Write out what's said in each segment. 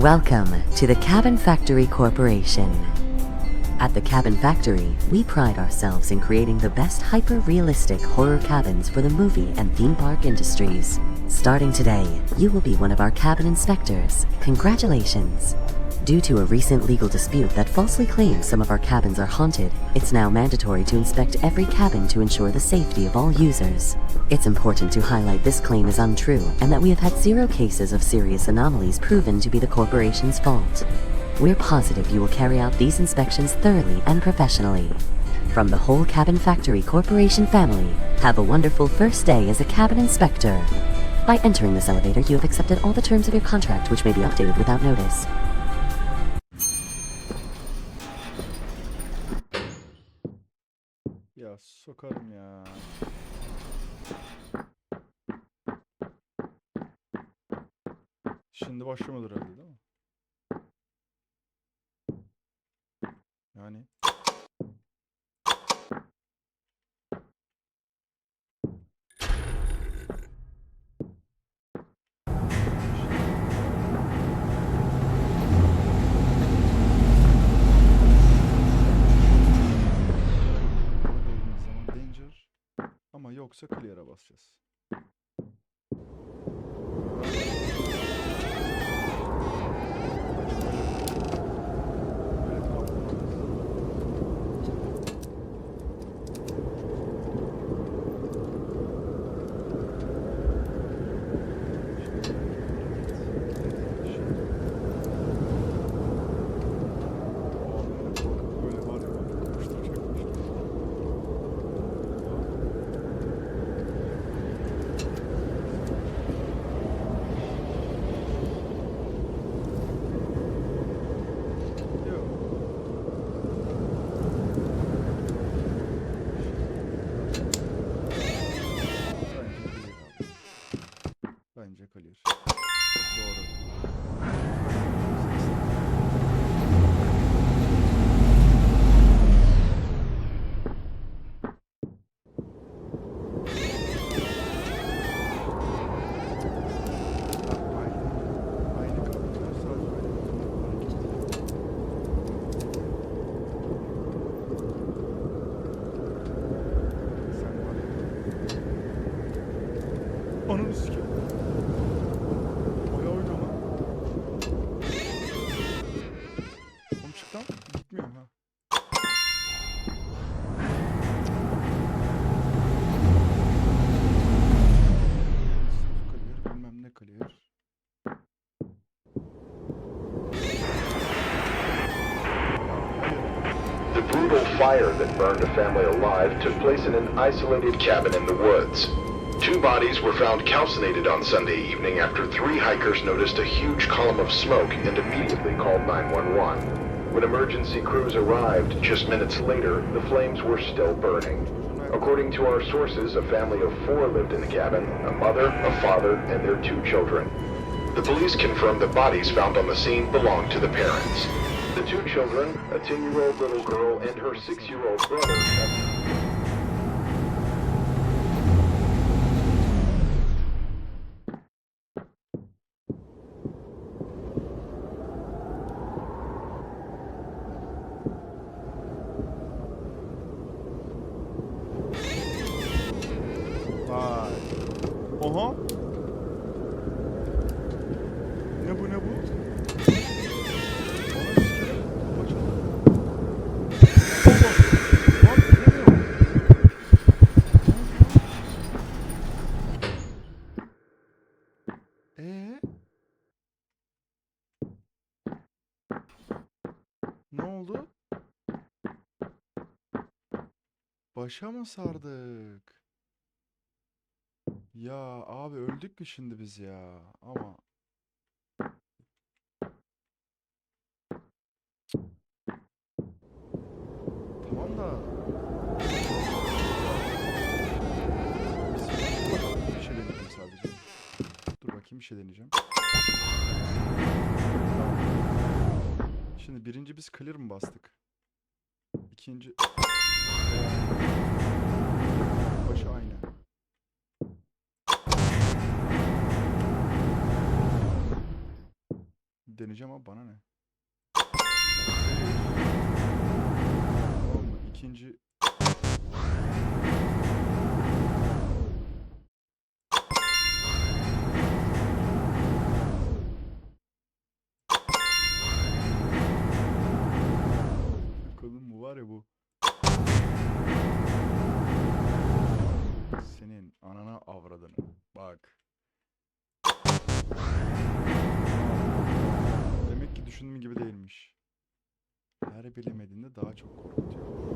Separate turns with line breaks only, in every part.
Welcome to the Cabin Factory Corporation. At the Cabin Factory, we pride ourselves in creating the best hyper realistic horror cabins for the movie and theme park industries. Starting today, you will be one of our cabin inspectors. Congratulations! Due to a recent legal dispute that falsely claims some of our cabins are haunted, it's now mandatory to inspect every cabin to ensure the safety of all users. It's important to highlight this claim is untrue and that we have had zero cases of serious anomalies proven to be the corporation's fault. We're positive you will carry out these inspections thoroughly and professionally. From the whole Cabin Factory Corporation family, have a wonderful first day as a cabin inspector. By entering this elevator, you have accepted all the terms of your contract, which may be updated without notice.
Ya sokarım ya. Şimdi başlamadır herhalde değil mi? Ama yoksa clear'a basacağız.
Fire that burned a family alive took place in an isolated cabin in the woods. Two bodies were found calcinated on Sunday evening after three hikers noticed a huge column of smoke and immediately called 911. When emergency crews arrived just minutes later, the flames were still burning. According to our sources, a family of four lived in the cabin, a mother, a father, and their two children. The police confirmed the bodies found on the scene belonged to the parents. The two children, a 10-year-old little girl and her 6-year-old brother,
Vay. Oha. Uh-huh. Ne bu ne? Başa mı sardık? Ya abi öldük mü şimdi biz ya? Ama tamam da bir şey deneyeceğim sadece. Dur bakayım bir şey deneyeceğim. Şimdi birinci biz clear mı bastık? İkinci başı aynı. deneyeceğim ama bana ne? Bilemediğinde daha çok korkutuyor.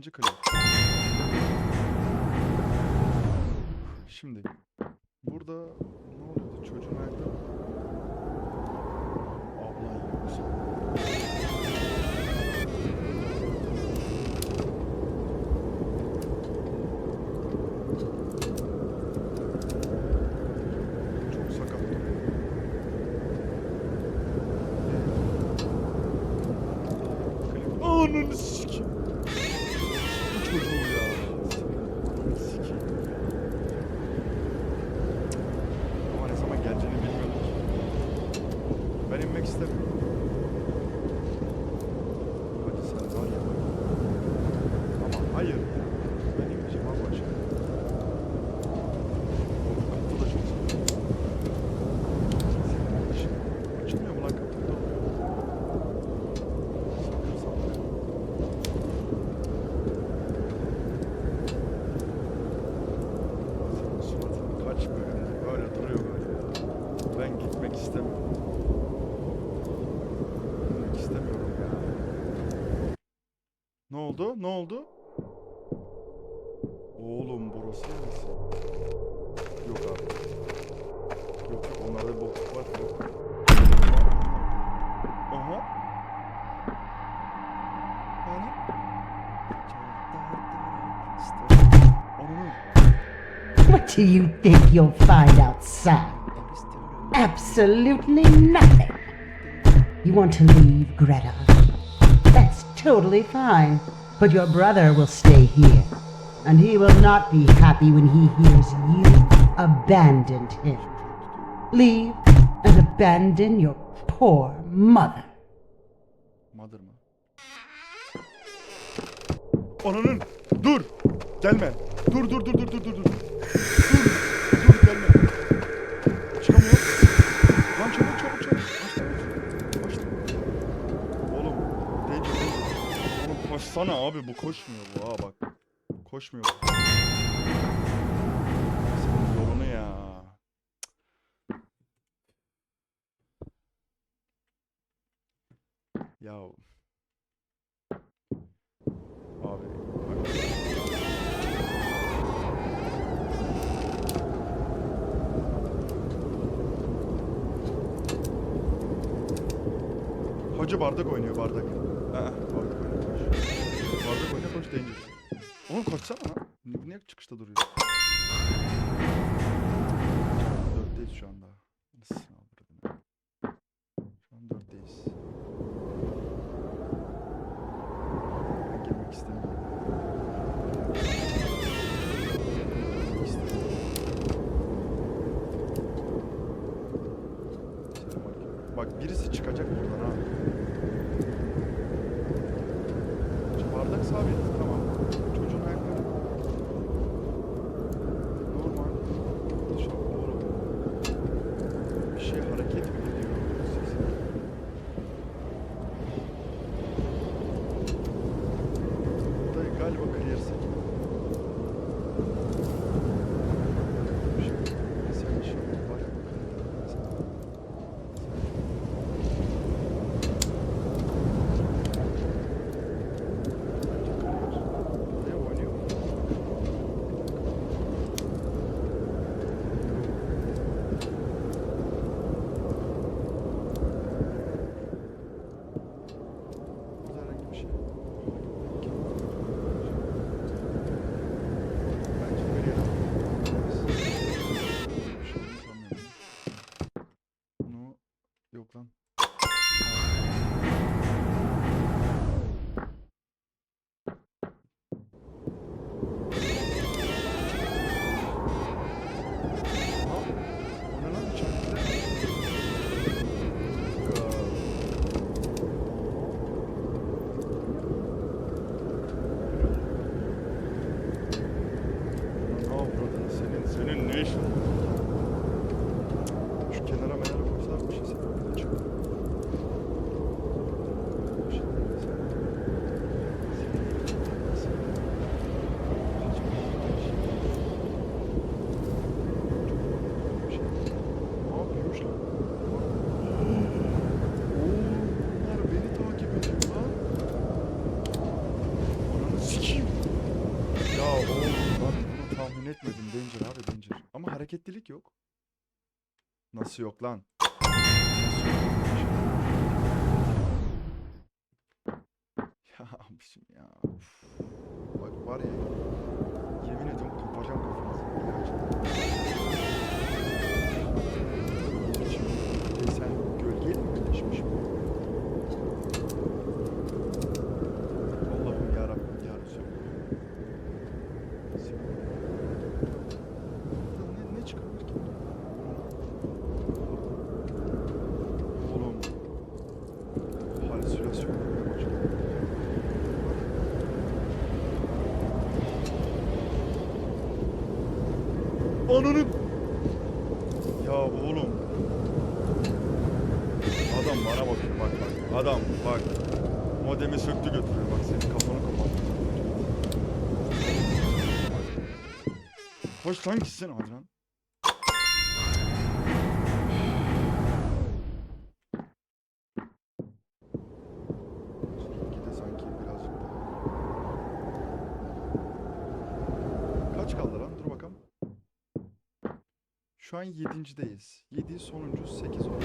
Bence kale. Şimdi burada ne oluyordu? Çocuğun ayakları ablan yoksa. Çok sakat duruyor. Klip- Ananı sikeyim. Bu çocuğu ya. Sikeyim. Ama ne zaman geleceğini bilmiyordum ki. Ben inmek istemiyorum. Hadi sen var ya. Ama hayır ya. Ben inmeyeceğim abi aşağı. Oğlum kapı da çok sıkı. Senin işin. Açılmıyor mu lan kapı? Sakın sallama. Senin suratın kaç bölümdür böyle duruyor böyle ya. Ben gitmek istemiyorum. Gitmek istemiyorum ya. Ne oldu? Ne oldu? Oğlum burası neresi? Yok abi. Yok yok onlarda bir var. Yok. Aha. Ananı.
What do you think you'll find outside? Absolutely nothing. You want to leave, Greta? Totally fine. But your brother will stay here. And he will not be happy when he hears you abandoned him. Leave and abandon your poor mother.
Mother mı? Ananın! Dur! Gelme! Dur dur dur dur dur dur! Dur! Dur gelme! Koşsana abi bu koşmuyor bu ha bak. Koşmuyor. Senin yolunu ya. Ya Abi bak. Hoca bardak oynuyor bardak. Aa, bardak oynuyor. Bardak oynuyor koş deyince. Oğlum koşsana lan. Niye çıkışta duruyor? Dörtteyiz şu anda. Nasıl avradını? Şu an dörtteyiz. Ben girmek istemiyorum. Bak birisi çıkacak buradan ha. Şu bardak sabit. Tamam. Çocuğun ayakları. Normal. Dışarı doğru. Bir şey hareket mi ediyor? Sesi. Burada galiba clearsek. Bir şey. Mesela şu var ya bu kalite. Mesela. Bence clear. etmedim. Danger abi danger. Ama hareketlilik yok. Nasıl yok lan? Ya abişim ya. Bak var ya. Yemin ediyorum koparacağım kafanızı. İlaç. Şimdi e, sen gölgeyle mi birleşmiş bu? Allah'ım yarabbim ya Resulallah. Buradan Ne, ne çıkabilir ki? Oğlum. Halüsinasyon yapmaya başladım. Ananın. Ya oğlum. Adam bana bakıyor bak bak. Adam bak. Modemi söktü götürüyor bak senin kafanı kapattı. Koş lan gitsin hadi lan. İki de sanki birazcık daha. Kaç kaldı lan? Dur bakalım. Şu an yedincideyiz. Yedi sonuncu sekiz oldu.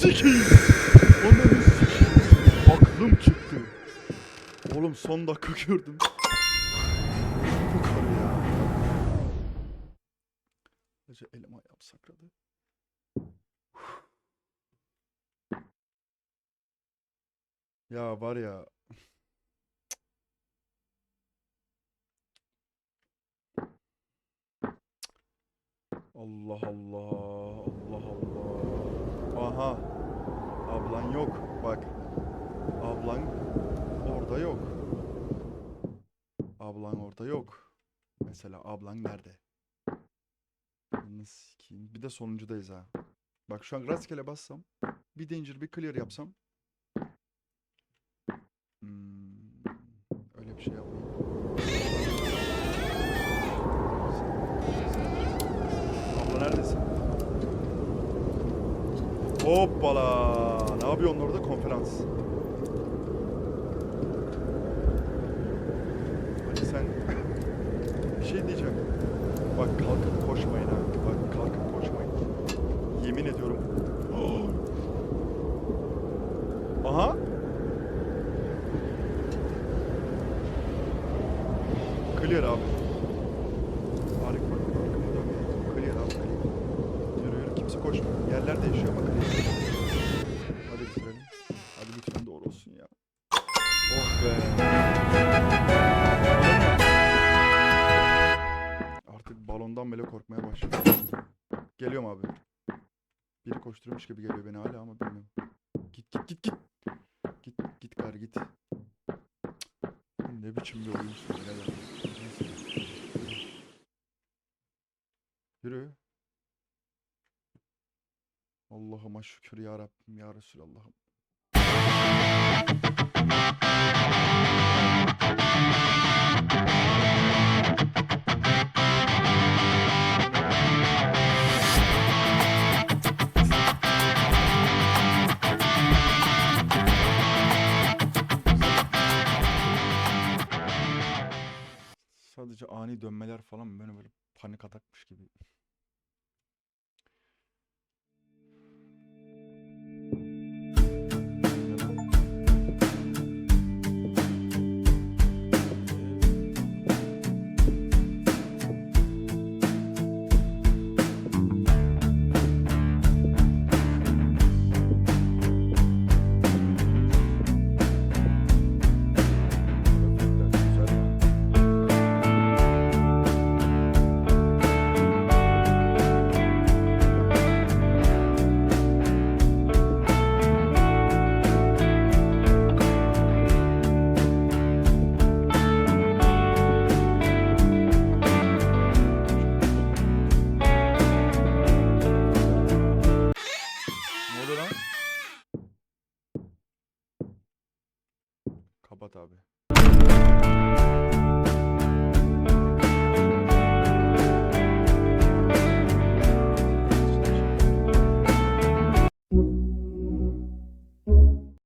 Sikeyim. Ananı sikeyim. Aklım çıktı. Oğlum son dakika gördüm. Bu karı ya. Acı elim ayağım sakladı. Ya var ya. Allah Allah. Allah Allah. Aha. Ablan yok. Bak. Ablan orada yok. Ablan orada yok. Mesela ablan nerede? Bir de sonuncudayız ha. Bak şu an rastgele bassam. Bir danger bir clear yapsam. Hoppala. Ne yapıyorsun orada? Konferans. Hadi sen bir şey diyeceğim. Bak kalkıp koşmayın ha. Bak kalkıp koşmayın. Yemin ediyorum. Aha. Clear abi. Arık bak. Arkamı dön. Clear abi. Clear. Koşmuyor. Yerler değişiyor ama. Hadi bitirelim. Hadi lütfen doğru olsun ya. Oh be. Artık balondan bile korkmaya başladım. Geliyorum abi. Biri koşturmuş gibi geliyor beni hala ama bilmiyorum. Git git git git. Git git gari git. Ne biçim bir oyunsun birader. Allah'ıma şükür ya Rabbim ya Resulallah'ım. Sadece ani dönmeler falan beni böyle panik atakmış gibi.